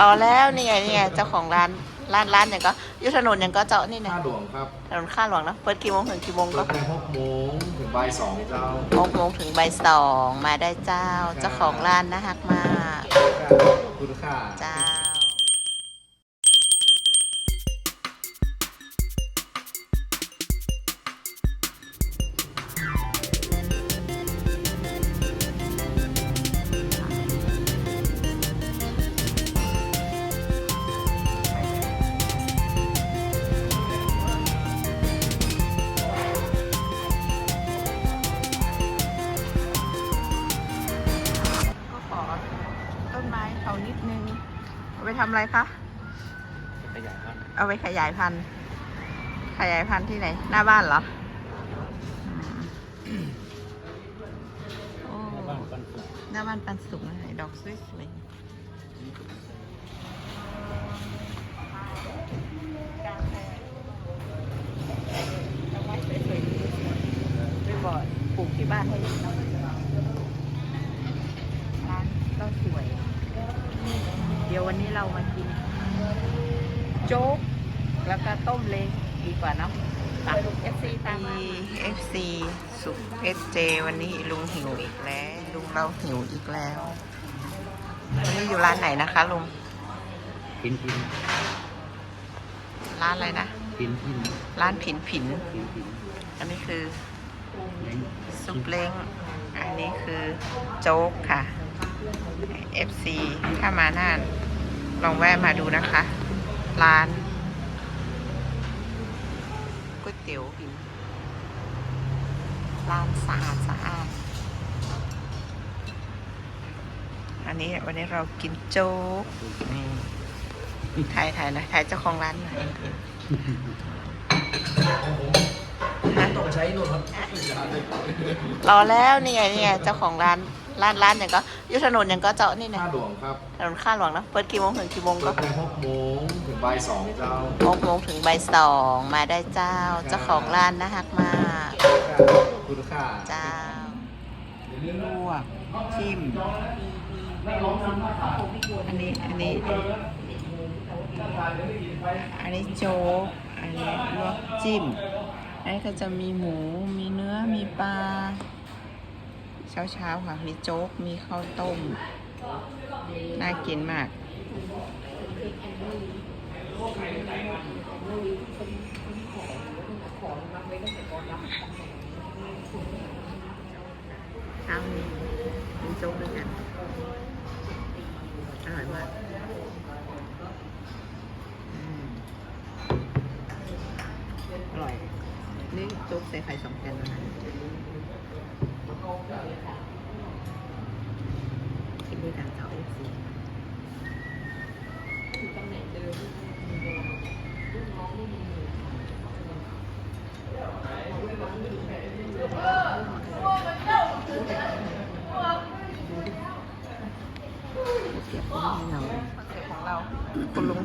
รอแล้วนี่ไงนี่ไงเจ้าของร้านร้านร้านอย่างก็อยุถนนอย่างก็เจ้านี่นะข้าหลวงครับถนนข้าหลวงนะเปิดกี่โมงถึงกี่โมงเปิก็ดแต่หกโมงถึงบ่ายสองเจ้าหกโมงถึงบ่ายสองมาได้เจ้าเจ้าของร้านนะฮักมากขอบคุณค่ะ เจ้า ทำอะไรคะ ขยายพันธุ์เอาไปขยายพันธุ์ ขยายพันธุ์ที่ไหน หน้าบ้านเหรออืมโอ้บ้านปันสุกหน้าบ้านปันสุกเลยดอกสวยๆดอกไม้สวยๆไปบ่อยปลูกที่บ้านให้น้องร้านก็สวย เดี๋ยววันนี้เรามากิน โจ๊ก แล้วก็ต้มเล้งดีกว่าเนาะตัก FC ตามมา FC สุกเอสเจวันนี้ลุงหิวอีกแล้ว ลุงเราหิวอีกแล้ว วันนี้อยู่ร้านไหนนะคะลุง พินพินร้านอะไรนะ พินพินร้านผินผิน พินพินอันนี้คือเล้งซุปเล้ง อันนี้คือโจ๊กค่ะ FC ถ้ามาน่าน ลองแวะมาดูนะคะ ร้านก๋วยเตี๋ยวหินร้านสะอาดสะอาดอันนี้วันนี้เรากินโจ๊กนี่ถ่ายถ่ายนะถ่ายเจ้าของร้านหน่อยต้องใช้นวดครับรอแล้วนี่ไงนี่ไงเจ้าของร้าน ร้านร้านอย่างก็อยุถนนอย่างก็เจ้านี่นะข้าหลวงครับถนนข้าหลวงนะเปิดกี่โมงถึงกี่โมงเปิก็ดแต่หกโมงถึงบ่ายสองเจ้าหกโมงถึงบ่ายสองมาได้เจ้าเจ้าของร้านนะฮักมากขอบคุณค่ะเจ้าลวกจิ้มอันนี้อันนี้ อันนี้โจ๊กอันนี้ลวกจิ้มอันนี้ก็จะมีหมูมีเนื้อมีปลา เช้าเช้าๆค่ะ มีโจ๊ก มีข้าวต้ม น่ากินมาก เช้านี้กินโจ๊กด้วยกัน อร่อยมากอร่อย นี่โจ๊กใส่ไข่สองแผ่นนะคะกินด้วยกันเจ้าเอฟซี เสียบของเราเสียบของเราคุณลุง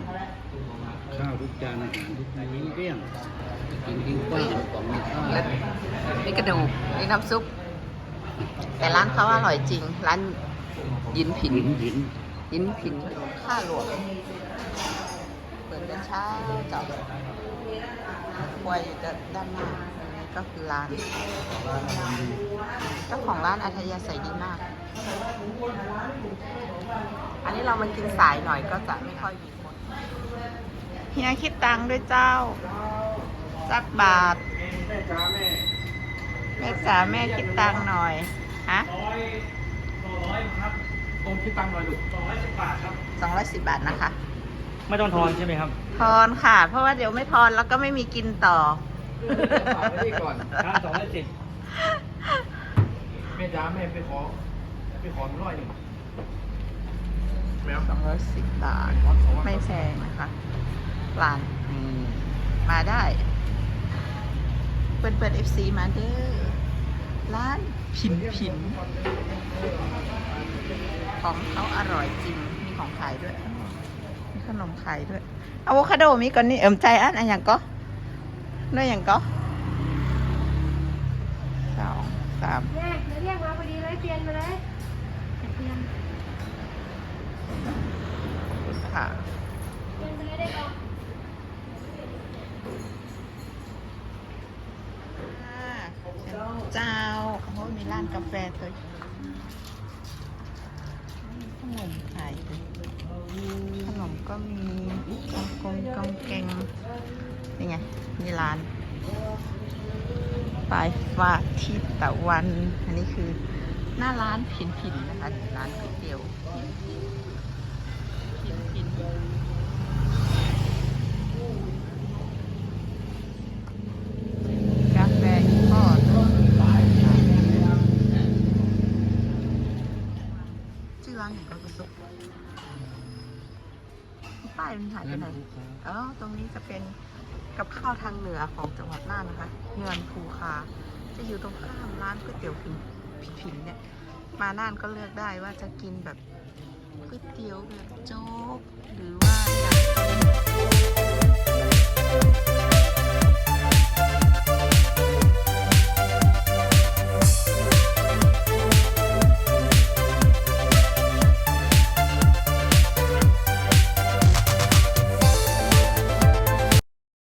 ข้าวทุกจานอาหารทุกมื้อเรี่ยงกินทิ้งกว้างของมีค่าและนี่กระดูกนี่น้ำซุป แต่ร้านเขาอร่อยจริง ร้านยินผินหินหินยินผินข้าหลวงเปิดเป็นเช้าจับควยอยู่ด้านหน้าอันนี้ก็คือร้านเจ้าของร้านอัธยาศัยดีมากอันนี้ เรามากินสายหน่อยก็จะไม่ค่อยมีคนเฮียคิดตังค์ด้วยเจ้าสักบาทแม่จ้าแม่แม่จ๋าแม่คิดตังค์หน่อยฮะโอ้คิดตังค์หน่อยลูกสองร้อยสิบบาทนะคะ ไม่ต้องทอนใช่ไหมครับ ทอนค่ะ เพราะว่าเดี๋ยวไม่ทอนแล้วก็ไม่มีกินต่อฝากไว้นี่ก่อนค่าสองร้อยสิบแม่จ้าแม่ไปขอไปขอร้อยหนึ่ง สองร้อยสิบบาท ไม่แพงนะคะร้านนี่มาได้ เปิดเปิดเอฟซีมาเด้อ ร้านผินผิน ของเขาอร่อยจริง มีของขายด้วย มีขนมขายด้วยอะโวคาโดมีก่อนนี่เอิมใจอันอันอย่างก็น้อยอย่างก็สองสามแยกเดี๋ยวเรียกมาพอดีเลยเปลี่ยนมาเลยเปลี่ยน ค่ะอ่าเจ้าโอ้ยมีร้านกาแฟเลยขนมขายเลยขนมก็มีกองกงกองแกงนี่ไงมีร้านปลายฟ้าทิศตะวัน อันนี้คือหน้าร้านผินผินนะคะร้านก๋วยเตี๋ยวผินผิน กาแฟข้อชื่อร้านองก็กระสุกป้ายมันหายไปไหนอ๋อตรงนี้จะเป็นกับข้าวทางเหนือของจังหวัดน่านนะคะเงินภูคา จะอยู่ตรงข้ามร้านก๋วยเตี๋ยวผินผินเนี่ย มาน่านก็เลือกได้ว่าจะกินแบบ ก๋วยเตี๋ยวแบบโจ๊กหรือว่า